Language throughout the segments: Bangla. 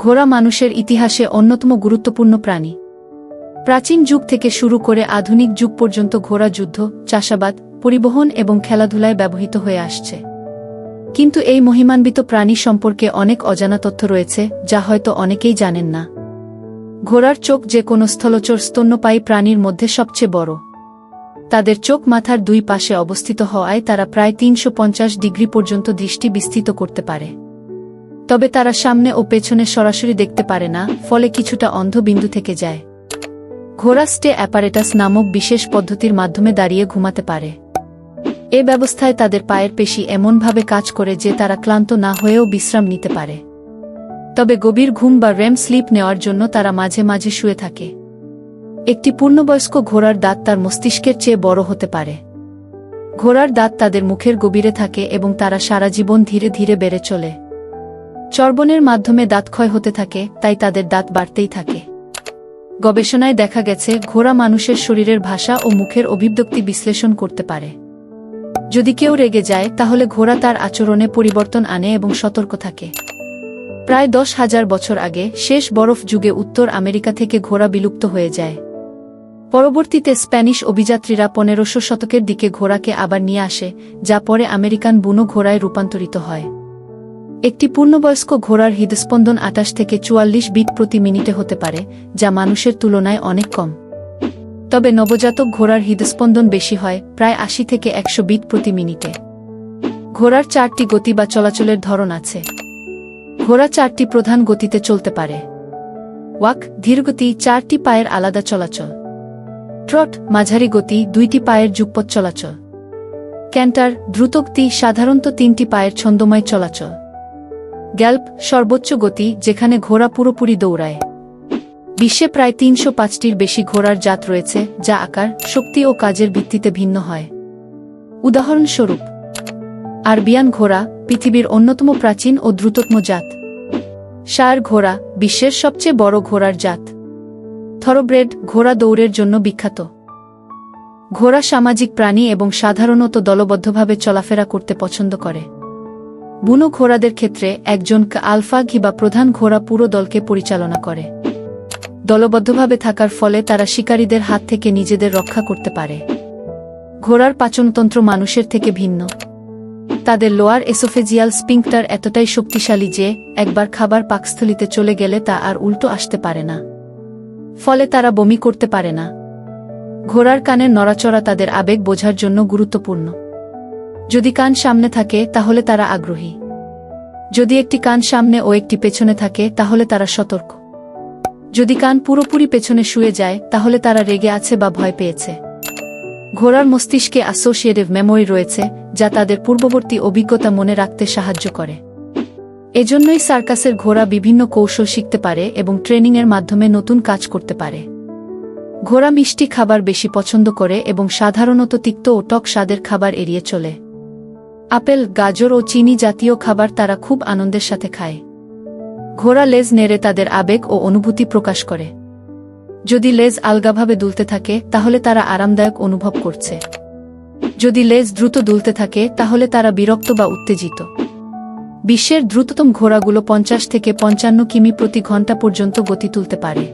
ঘোড়া মানুষের ইতিহাসে অন্যতম গুরুত্বপূর্ণ প্রাণী। প্রাচীন যুগ থেকে শুরু করে আধুনিক যুগ পর্যন্ত ঘোড়া যুদ্ধ, চাষাবাদ, পরিবহন এবং খেলাধুলায় ব্যবহৃত হয়ে আসছে। কিন্তু এই মহিমান্বিত প্রাণী সম্পর্কে অনেক অজানা তথ্য রয়েছে, যা হয়তো অনেকেই জানেন না। ঘোড়ার চোখ যে কোনো স্থলচর স্তন্যপায়ী প্রাণীর মধ্যে সবচেয়ে বড়। তাদের চোখ মাথার দুই পাশে অবস্থিত হওয়ায় তারা প্রায় তিনশো পঞ্চাশ ডিগ্রি পর্যন্ত দৃষ্টি বিস্তৃত করতে পারে। তবে তারা সামনে ও পেছনে সরাসরি দেখতে পারে না, ফলে কিছুটা অন্ধ বিন্দু থেকে যায়। ঘোড়া স্টে অ্যাপারেটাস নামক বিশেষ পদ্ধতির মাধ্যমে দাঁড়িয়ে ঘুমাতে পারে। এ ব্যবস্থায় তাদের পায়ের পেশি এমনভাবে কাজ করে যে তারা ক্লান্ত না হয়েও বিশ্রাম নিতে পারে। তবে গভীর ঘুম বা রেম স্লিপ নেওয়ার জন্য তারা মাঝে মাঝে শুয়ে থাকে। একটি পূর্ণবয়স্ক ঘোড়ার দাঁত তার মস্তিষ্কের চেয়ে বড় হতে পারে। ঘোড়ার দাঁত তাদের মুখের গভীরে থাকে এবং তারা সারা জীবন ধীরে ধীরে বেড়ে চলে। চর্বণের মাধ্যমে দাঁত ক্ষয় হতে থাকে, তাই তাদের দাঁত বাড়তেই থাকে। গবেষণায় দেখা গেছে, ঘোড়া মানুষের শরীরের ভাষা ও মুখের অভিব্যক্তি বিশ্লেষণ করতে পারে। যদি কেউ রেগে যায়, তাহলে ঘোড়া তার আচরণে পরিবর্তন আনে এবং সতর্ক থাকে। প্রায় দশ হাজার বছর আগে, শেষ বরফ যুগে উত্তর আমেরিকা থেকে ঘোড়া বিলুপ্ত হয়ে যায়। পরবর্তীতে স্প্যানিশ অভিযাত্রীরা পনেরোশো শতকের দিকে ঘোড়াকে আবার নিয়ে আসে, যা পরে আমেরিকান বুনো ঘোড়ায় রূপান্তরিত হয়। একটি পূর্ণবয়স্ক ঘোড়ার হৃদস্পন্দন আটাশ থেকে চুয়াল্লিশ বিট প্রতি মিনিটে হতে পারে, যা মানুষের তুলনায় অনেক কম। তবে নবজাতক ঘোড়ার হৃদস্পন্দন বেশি হয়, প্রায় আশি থেকে একশো বিট প্রতি মিনিটে। ঘোড়ার চারটি গতি বা চলাচলের ধরন আছে। ঘোড়া চারটি প্রধান গতিতে চলতে পারে। ওয়াক ধীরগতি চারটি পায়ের আলাদা চলাচল। ট্রট, মাঝারি গতি, দুইটি পায়ের যুগপথ চলাচল। ক্যান্টার, দ্রুতগতি, সাধারণত তিনটি পায়ের ছন্দময় চলাচল। গ্যাল্প সর্বোচ্চ গতি যেখানে ঘোড়া পুরোপুরি দৌড়ায়। বিশ্বে প্রায় তিনশো পাঁচটির বেশি ঘোড়ার জাত রয়েছে, যা আকার, শক্তি ও কাজের ভিত্তিতে ভিন্ন হয়। উদাহরণস্বরূপ, আরবিয়ান ঘোড়া পৃথিবীর অন্যতম প্রাচীন ও দ্রুততম জাত। সার ঘোড়া বিশ্বের সবচেয়ে বড় ঘোড়ার জাত। থরোব্রেড ঘোড়া দৌড়ের জন্য বিখ্যাত। ঘোড়া সামাজিক প্রাণী এবং সাধারণত দলবদ্ধভাবে চলাফেরা করতে পছন্দ করে। বুনো ঘোড়াদের ক্ষেত্রে একজন আলফা ঘি বা প্রধান ঘোড়া পুরো দলকে পরিচালনা করে। দলবদ্ধভাবে থাকার ফলে তারা শিকারীদের হাত থেকে নিজেদের রক্ষা করতে পারে। ঘোড়ার পাচনতন্ত্র মানুষের থেকে ভিন্ন। তাদের লোয়ার এসোফেজিয়াল স্পিংক্টার এতটাই শক্তিশালী যে, একবার খাবার পাকস্থলিতে চলে গেলে তা আর উল্টো আসতে পারে না। ফলে তারা বমি করতে পারে না। ঘোড়ার কানের নড়াচড়া তাদের আবেগ বোঝার জন্য গুরুত্বপূর্ণ। যদি কান সামনে থাকে, তাহলে তারা আগ্রহী। যদি একটি কান সামনে ও একটি পেছনে থাকে, তাহলে তারা সতর্ক। যদি কান পুরোপুরি পেছনে শুয়ে যায়, তাহলে তারা রেগে আছে বা ভয় পেয়েছে। ঘোড়ার মস্তিষ্কে অ্যাসোসিয়েটিভ মেমোরি রয়েছে, যা তাদের পূর্ববর্তী অভিজ্ঞতা মনে রাখতে সাহায্য করে। এজন্যই সার্কাসের ঘোড়া বিভিন্ন কৌশল শিখতে পারে এবং ট্রেনিংয়ের মাধ্যমে নতুন কাজ করতে পারে। ঘোড়া মিষ্টি খাবার বেশি পছন্দ করে এবং সাধারণত তিক্ত ও টক স্বাদের খাবার এড়িয়ে চলে। আপেল, গাজর ও চিনি জাতীয় খাবার তারা খুব আনন্দের সাথে খায়। ঘোড়া লেজ নেড়ে তাদের আবেগ ও অনুভূতি প্রকাশ করে। যদি লেজ আলগাভাবে দুলতে থাকে, তাহলে তারা আরামদায়ক অনুভব করছে। যদি লেজ দ্রুত দুলতে থাকে, তাহলে তারা বিরক্ত বা উত্তেজিত। বিশ্বের দ্রুততম ঘোড়াগুলো পঞ্চাশ থেকে পঞ্চান্ন কিমি প্রতি ঘণ্টা পর্যন্ত গতি তুলতে পারে।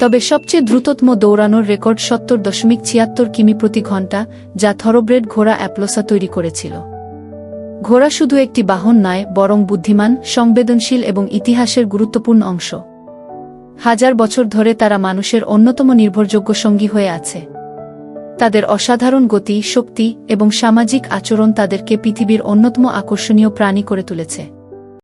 তবে সবচেয়ে দ্রুততম দৌড়ানোর রেকর্ড সত্তর দশমিক ছিয়াত্তর কিমি প্রতি ঘণ্টা, যা থরোব্রেড ঘোড়া অ্যাপ্লোসা তৈরি করেছিল। ঘোড়া শুধু একটি বাহন নয়, বরং বুদ্ধিমান, সংবেদনশীল এবং ইতিহাসের গুরুত্বপূর্ণ অংশ। হাজার বছর ধরে তারা মানুষের অন্যতম নির্ভরযোগ্য সঙ্গী হয়ে আছে। তাদের অসাধারণ গতি, শক্তি এবং সামাজিক আচরণ তাদেরকে পৃথিবীর অন্যতম আকর্ষণীয় প্রাণী করে তুলেছে।